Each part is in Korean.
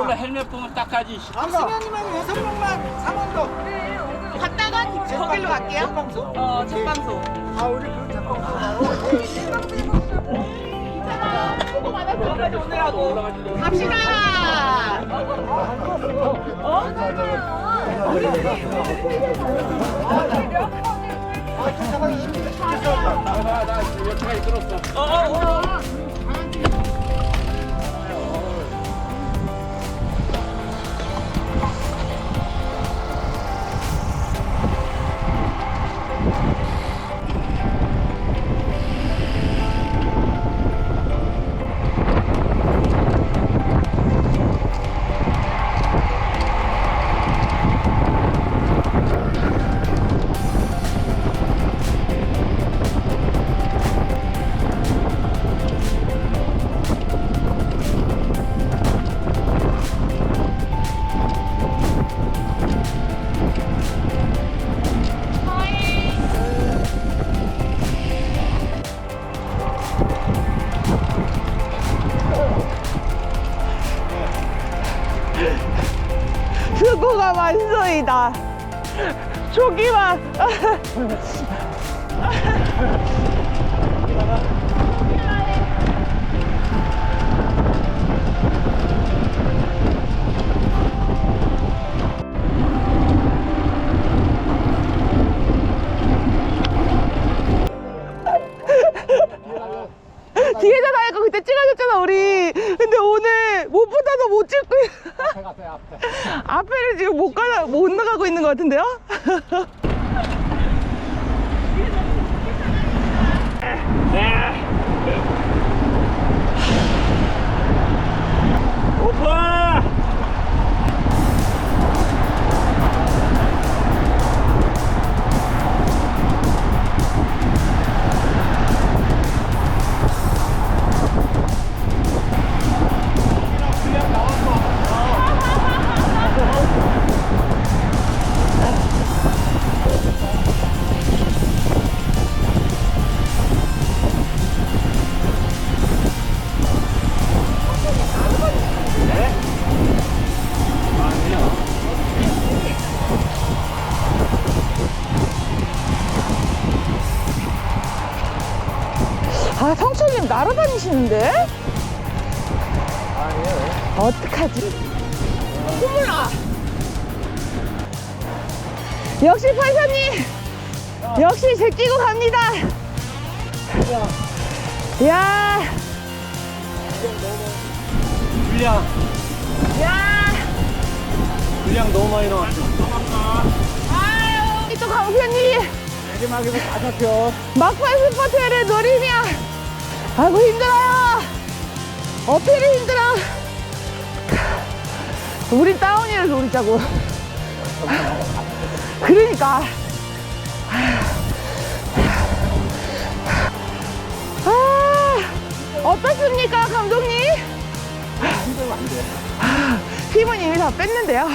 이걸로 헬멧 보면 닦아지. 승현님하고 여섯 명만 상원도 갔다가 거길로 갈게요. 방송. 어, 첫 방송. 아 우리 그 작방 여기까지 오느라고. 갑시다. 아 기차가 20분 나나 여기까지 들었어. 수고가 뒤에서 나니까 그때 찍어줬잖아 우리 근데 오늘 무엇보다도 못 찍고 있- 앞에를 지금 못 가다 못 나가고 있는 것 같은데요? 오빠. 날아다니시는데? 어떡하지? 콧물나 역시 판사님! 역시 제끼고 갑니다! 야! 분량 야, 분량 너무 많이 나왔어. 아유, 또 강편이 내리막에서 다 잡혀. 막판 스포츠를 노리며 아이고 힘들어요. 어필이 힘들어. 우리 다운이를 노리자고. 그러니까. 아 어떻습니까 감독님? 힘은 이미 다 뺐는데요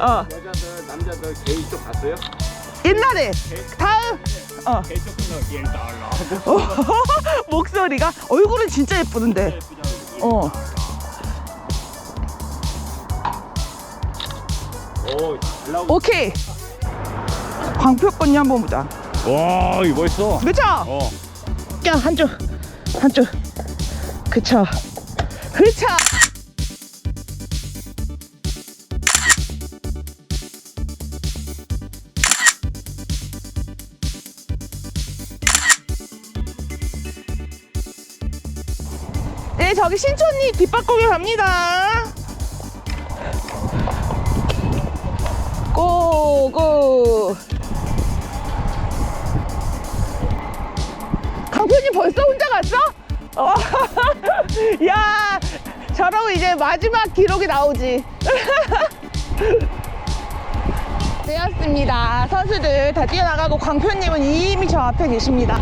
어. 여자들 남자들 게이 쪽 갔어요? 옛날에 다음 어. 목소리가 얼굴은 진짜 예쁘던데. 어. 오, 잘. 오케이. 광표권이 한번 보자. 와, 이거 멋있어. 그쵸? 어. 야, 한쪽. 한쪽. 그쵸. 그쵸. 네, 저기 신촌리 뒷바꾸기 갑니다. 고 고. 강표님 벌써 혼자 갔어? 어. 야, 저러고 이제 마지막 기록이 나오지. 되었습니다. 선수들 다 뛰어나가고 광표님은 이미 저 앞에 계십니다.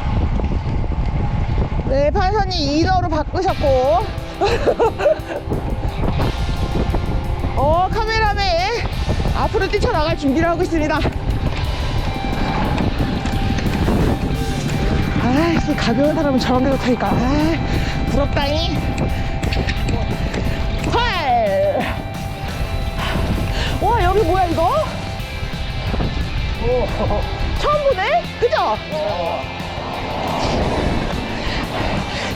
네, 판선이 인어로 바꾸셨고. 어, 카메라맨 앞으로 뛰쳐나갈 준비를 하고 있습니다. 아, 이 가벼운 사람은 저런 게 좋다니까. 아, 부럽다잉. 헐! 와, 여기 뭐야, 이거? 처음 보네? 그죠?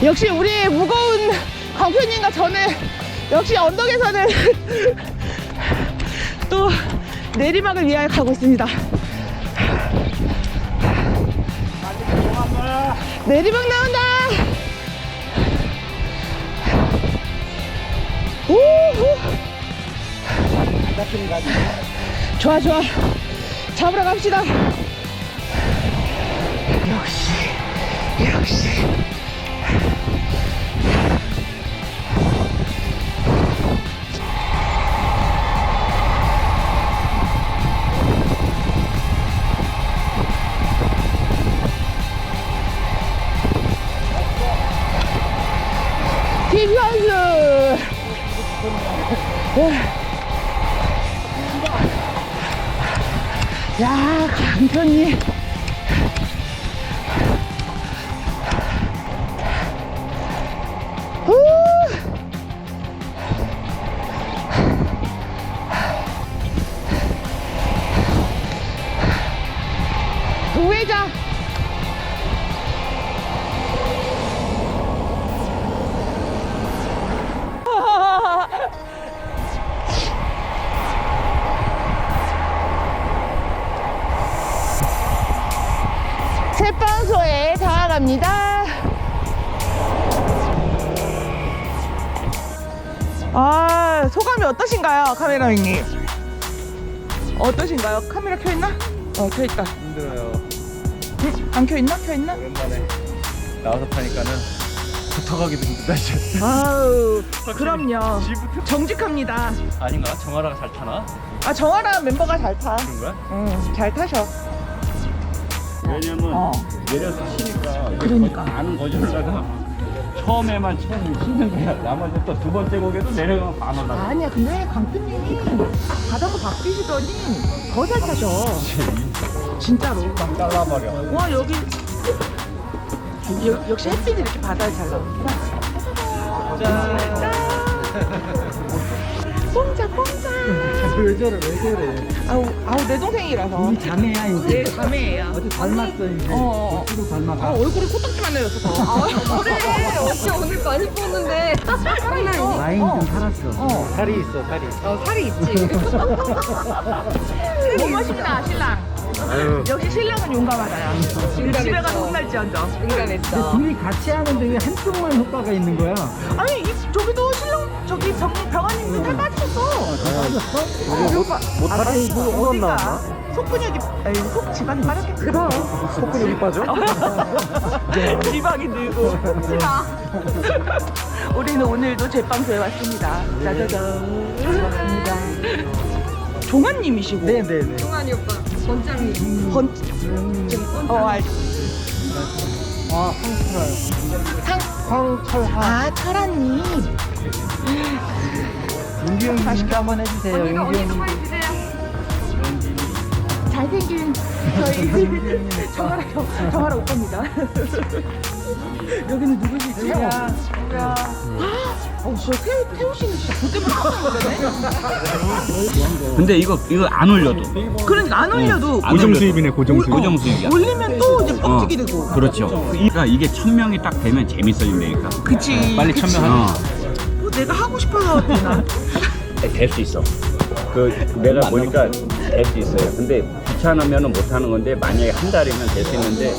역시 우리 무거운 강표님과 저는 역시 언덕에서는 또 내리막을 위하여 가고 있습니다. 내리막 나온다. 우후. 좋아 좋아. 잡으러 갑시다. 역시 역시. 팀 선수. 야, 강편님. 후. 우회전. 소감이 어떠신가요, 카메라맨님? 어떠신가요? 카메라 켜있나? 어, 켜있다. 힘들어요. 응? 안 켜있나? 켜있나? 오랜만에 나와서 타니까는 붙어가기도 힘들다 이제. 아우, 그럼요. 지부터 정직합니다. 아닌가? 정하라가 잘 타나? 아, 정아라 멤버가 잘 타. 그런 거야? 응, 잘 타셔. 왜냐면 어. 내려서 치니까 그러니까. 아는 거절다가 처음에만 처음 치는 거야. 나머지 또 두 번째 곡에도 내려가면 반 올라가. 아니야, 근데 강표님이 바닥을 바뀌시더니 더 잘 타셔. 진짜로. 딱 잘라버려. 와 여기 여, 역시 햇빛이 이렇게 바다에 잘 나오는구나 뽕자 왜 저래 왜 저래? 아우 아우 내 동생이라서. 우리 자매야 이제. 네 자매예요. 어제 닮았어 이제. 어, 어. 도아 닮아가? 얼굴이 코딱지만 내렸어 더 그래. 어째 오늘 많이 뽑는데. 장난 라인 어. 좀 살았어. 어. 살이 있어 살이. 어 살이 있지. 고맙습니다 신랑. 아유. 역시 신랑은 용감하다야. 집에 가서 혼날지언정 인간했어 둘이 같이 하는데 왜 한쪽만 효과가 있는 거야? 아니 이, 저기도 저기 병, 병아님도 살 빠지셨어 빠졌어? 못 아, 타라 이거 어디가? 속근육이 아니 속 지방이 빠졌겠지 그럼. 속근육이 빠져? 지방이 늘고. 우리는 오늘도 제빵소에 왔습니다. 짜자잔. 반갑습니다. 종환님이시고. 네네네. 동환이 오빠 원장님 번 어 알죠 아 황철아요 상 황철하 아 철아님 윤기 형님도 한번 해주세요 윤기 잘 잘생긴 저희 정아라 정아라 오빠입니다. 여기는 누구시지? 태호. 야. 어, 저 태호 태호 씨는 진짜 볼 때마다 깜짝 놀라네. 근데 이거 이거 안 올려도 그러니까 안 올려도 안 고정. 수입이네, 고정 수입. 고정 수입이야. 올리면 또 어, 뻑튀기 되고. 그렇죠. 그러니까 이게 천 명이 딱 되면 재밌어진다니까. 그치. 빨리 그치. 천명하는 어. 어, 내가 하고 싶어서 되나? 될 수 있어. 그 내가 보니까 될 수 있어요. 근데 귀찮으면 못 하는 건데 만약에 한 달이면 될 수 있는데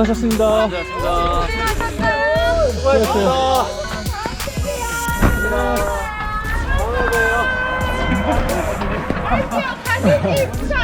수고하셨습니다. 수고하셨어요. 가슴이 부서 안 나.